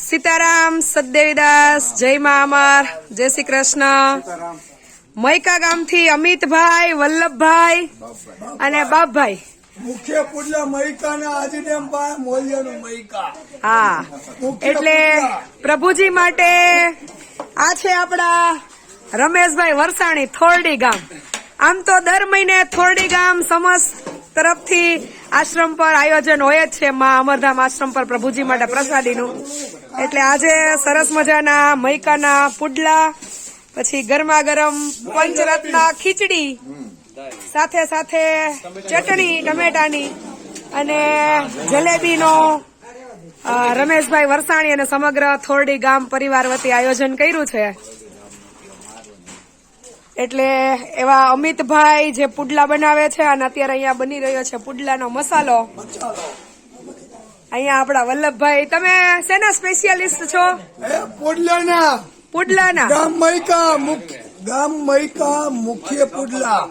સીતારામ સદદેવીદાસ જય મા અમર જય શ્રી કૃષ્ણ. મૈકા ગામથી અમિતભાઈ વલ્લભભાઈ અને બાપભાઈ. મુખ્ય પુડલા મૈકા ના આજીડેમ પા મોલિયાનું મૈકા હા એટલે પ્રભુજી માટે આ છે આપણા રમેશભાઈ વરસાણી થોરડી ગામ. આમ તો દર મહિને થોરડી ગામ સમસ્ત તરફથી આશ્રમ પર આયોજન હોય જ છે મા અમરધામ આશ્રમ પર પ્રભુજી માટે પ્રસાદીનું. એટલે આજે સરસ મજાના મૈકાના પુડલા, પછી ગરમા ગરમ પંચરત્ના ખીચડી, સાથે સાથે ચટણી, ટમેટાની અને જલેબીનો રમેશભાઈ વરસાણી અને સમગ્ર થોરડી ગામ પરિવાર વતી આયોજન કર્યું છે. એટલે એવા અમિતભાઈ જે પુડલા બનાવે છે અને અત્યારે અહીંયા બની રહ્યો છે પુડલાનો મસાલો. અહીંયા આપણા વલ્લભભાઈ. તમે શેના સ્પેશિયાલિસ્ટ છો? પુડલાના. પુડલાના. ગામ મૈકા મુખ્ય ગામ મૈકા મુખ્ય પુડલા.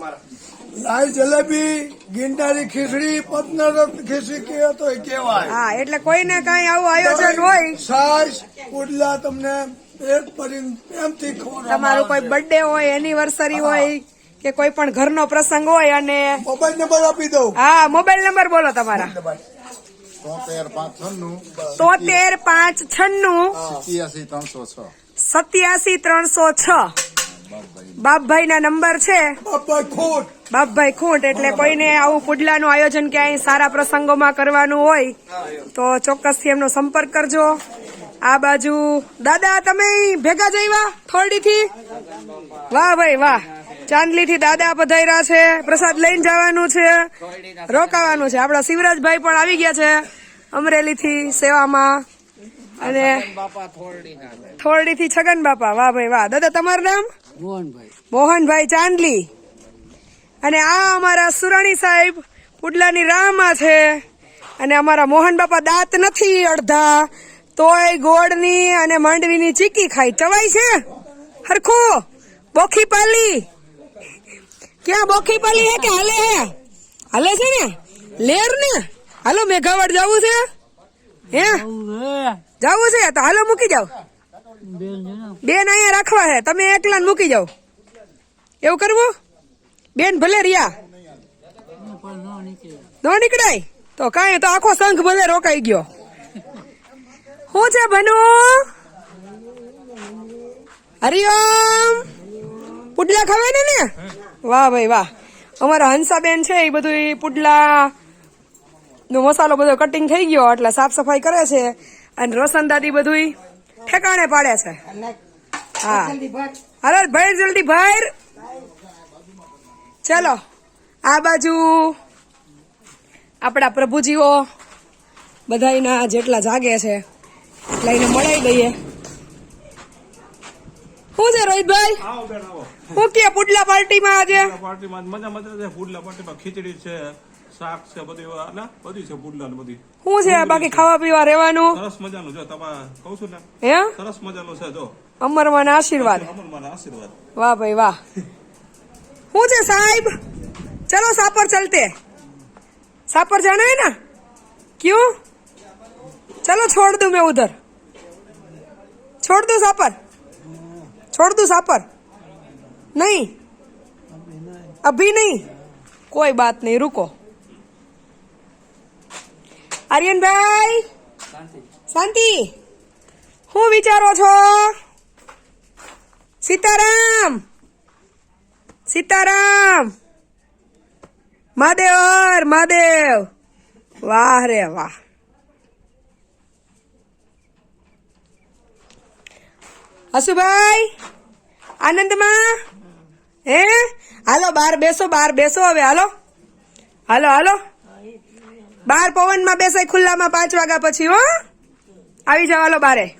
લાલ જલેબી ગિંડારી ખીચડી પતનર ખીચડી કે તો કહેવાય. હા એટલે કોઈને કઈ આવું આયોજન હોય સાસ પુડલા તમને પેટ ભરીને તમારું કોઈ બર્થડે હોય એનિવર્સરી હોય કે કોઈ પણ ઘરનો પ્રસંગ હોય અને મોબાઈલ નંબર આપી દઉં. હા મોબાઈલ નંબર બોલો તમારા. તોતેર પાંચ છન્નું. તોતેર પાંચ છન્નું. સિત્યાસી ત્રણસો છ. સત્યાસી ત્રણસો છ. બાપભાઈ. ના નંબર છે. બાપા બાપભાઈ ખૂંટ એટલે કોઈને આવું પુડલાનું આયોજન ક્યાંય સારા પ્રસંગોમાં કરવાનું હોય તો ચોક્કસથી એમનો સંપર્ક કરજો. આ બાજુ દાદા તમે ભેગા જઈવા થોરડી થી વાહ ભાઈ વાહ. ચાંદલી થી દાદા પધાર્યા છે પ્રસાદ લઈને જવાનું છે રોકાવાનું છે. આપડા શિવરાજભાઈ પણ આવી ગયા છે અમરેલી થી સેવામાં. અને થોરડી થી છગન બાપા. વાહ ભાઈ વાહ. દાદા તમારું નામ? મોહનભાઈ. ચાંદલી. અને આ અમારા સુરાણી સાહેબ પુડલાની રામા છે. અને અમારા મોહન બાપા દાંત નથી અડધા. તોય ગોળની અને માંડવીની ચીકી ખાય ચવાય છે? હરખો, બોખી પાલી. ક્યાં બોખી પાલી હે કે હાલે હે? હાલે છે ને? લેર ને? હાલો, મેઘાવડ જવું છે? હે? જવું છે? તો હાલો, મૂકી જાવ બેન અહીંયા રાખવા છે તમે એકલા મૂકી જાવ એવું કરવું? બેન ભલે રહ્યા. ન નીકળાય. તો કાંઈ, તો આખો સંઘ ભલે રોકાઈ ગયો. શું છે ભનુ? હરિઓમ પુડલા ખાવે ને? ને વાહ ભાઈ વાહ. અમારા હંસાબેન છે, એ બધું એ પુડલા નો મસાલો બધો કટિંગ થઈ ગયો, એટલે સાફ સફાઈ કરે છે. અને રોશન દાદી બધું ઠેકાણે પાડે છે. હા. હાલો, ભાઈ જલ્દી ભાઈ ચલો, આ બાજુ આપણા પ્રભુજીઓ બધાયના જેટલા જાગે છે. લઈને મળાઈ દઈએ. આશીર્વાદ. આશીર્વાદ. વાહ ભાઈ વાહ. શું છે સાહેબ? ચલો સાપર ચલતે. સાપર જાના હે ના? ક્યું? चलो छोड़ दूं मैं उधर छोड़ दूं सापर छोड़ दूं सापर नहीं अभी नहीं कोई बात नहीं रुको आर्यन भाई શાંતિ શું વિચારો છો સીતારામ સીતારામ મહાદેવ હર મહાદેવ વાહ રે વાહ હસુભાઈ, આનંદમાં? હે? હાલો, બાર બેસો બાર બેસો હવે, હાલો. હાલો હાલો. બાર પવનમાં બેસાય ખુલ્લામાં પાંચ વાગ્યા પછી, હો. આવી જાવ હાલો, બારે.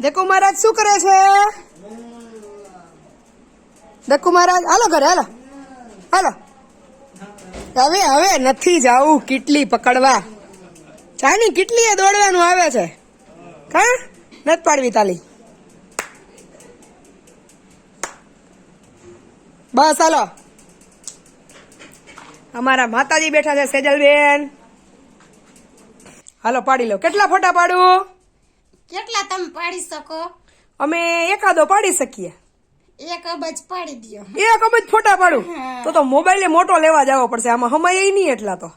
દેખો મહારાજ, શું કરે છે? દક્કુ મહારાજ, હાલો ઘરે, હાલો. હાલો. હવે હવે નથી જાવું, કેટલી પકડવા. ચાની કેટલી દોડવાનું આવે છે. કા? નથી પાડવી તાલી. બસ હાલો. અમારા માતાજી બેઠા છે સેજલબેન. હાલો પાડી લો. કેટલા ફોટા પાડું? કેટલા તમે પાડી શકો? અમે એકાદો પાડી શકીએ. એક અબજ પાડી દો એક અબજ ફોટા પાડું? તો તો મોબાઈલે મોટો લેવા જવો પડશે. આમાં હમાય નહીં એટલા તો.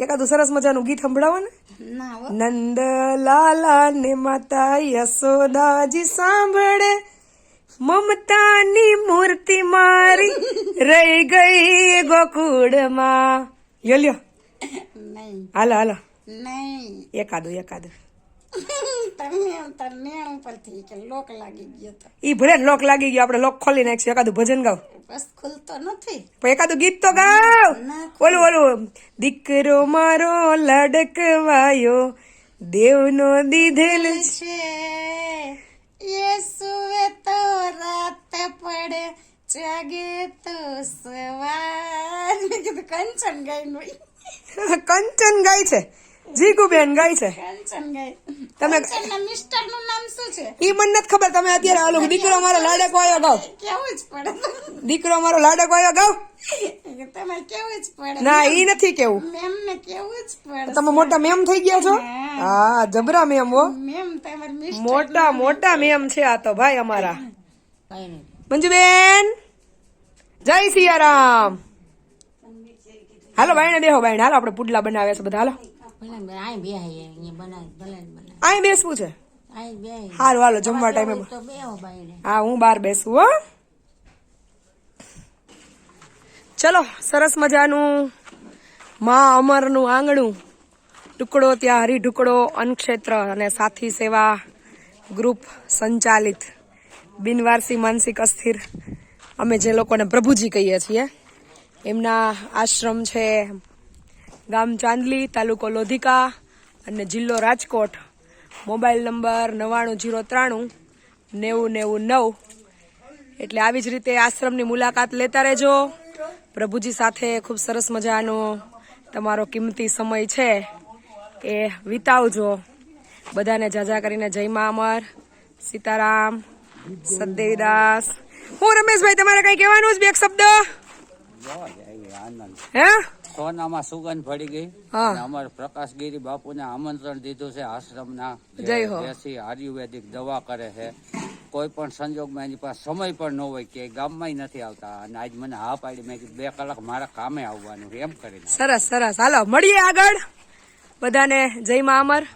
એકાદું સરસ મજાનું ગીત સંભળાવો ને. નંદ લાલા ને માતા યશોદાજી સાંભળે. મમતાની મૂર્તિ મારી રહી ગઈ ગોકુળમાં. યો લ્યો. હાલો હાલો. નહીં. એકાદું એકાદું. ઈ ભલે લોક લાગી ગયો આપણે લોક ખોલી નાખશું. એકાદું ભજન ગાવ બસ ખુલતો નથી. પણ એકાદું ગીત તો ગાવ ના ઓલું ઓલું દીકરો મારો લડકવાયો દેવનો દીધેલ છે. એ સુવે તો રાત પડે જાગે તો સવાર. કીધું કંચન ગાય કંચન ગાય છે. જીગુબેન ગાય છે. તમે મિસ્ટરનું નામ શું છે? ઈ મને નથી ખબર તમે અત્યારે ઓલું દીકરો મારો લાડકવાયો ગાવ. કેવું જ પડે. દીકરો મારો લાડકવાયો ગાવ. તમે કેવું જ પડે. ના ઈ નથી કેવું. મેમ ને કેવું જ પડે તમે મોટા મેમ થઈ ગયા છો? હા. જબરા મેમ હો. મેમ તમારે મોટા મોટા મેમ છે આ તો ભાઈ અમારા. મંજુબેન જય સિયારામ. હાલો બાયણે દેહો બાયણે. હાલો આપણે પુડલા બનાવ્યા છે બધા હાલો. અહીં બેસવું છે? હારું હાલો જમવા ટાઈમે હા હું બહાર બેસું હો. ચલો સરસ મજાનું માં અમરનું આંગણું. ટુકડો ત્યાં હરિઢુકડો અન્નક્ષેત્ર અને સાથી સેવા ગ્રુપ સંચાલિત. બિનવારસી માનસિક અસ્થિર. અમે જે લોકોને પ્રભુજી કહીએ છીએ એમના આશ્રમ છે ગામ ચાંદલી તાલુકો લોધિકા અને જિલ્લો રાજકોટ. મોબાઈલ નંબર નવ્વાણું જીરો ત્રાણું નેવું નેવું નવ એટલે આવી જ રીતે આશ્રમની મુલાકાત લેતા રહેજો. પ્રભુજી સાથે ખૂબ સરસ મજાનો તમારો કિંમતી સમય છે એ વિતાવજો. બધાને જાજા કરીને જય મા અમર. સીતારામ સદેવીદાસ હું રમેશભાઈ તમારે કઈ કહેવાનું જ બે એક શબ્દ? હે? સોનામાં સુગંધ પડી ગઈ. અને અમારે પ્રકાશગીરી બાપુને આમંત્રણ દીધું છે આશ્રમના દેશી આયુર્વેદિક દવા કરે છે. કોઈ પણ સંજોગમાં એની પાસે સમય પણ ન હોય કે ગામમાં નથી આવતા. અને આજ મને હા પાડી મેં બે કલાક મારા કામે આવવાનું એમ કરીને. સરસ સરસ. હાલો મળીએ આગળ. બધાને જય મા અમર.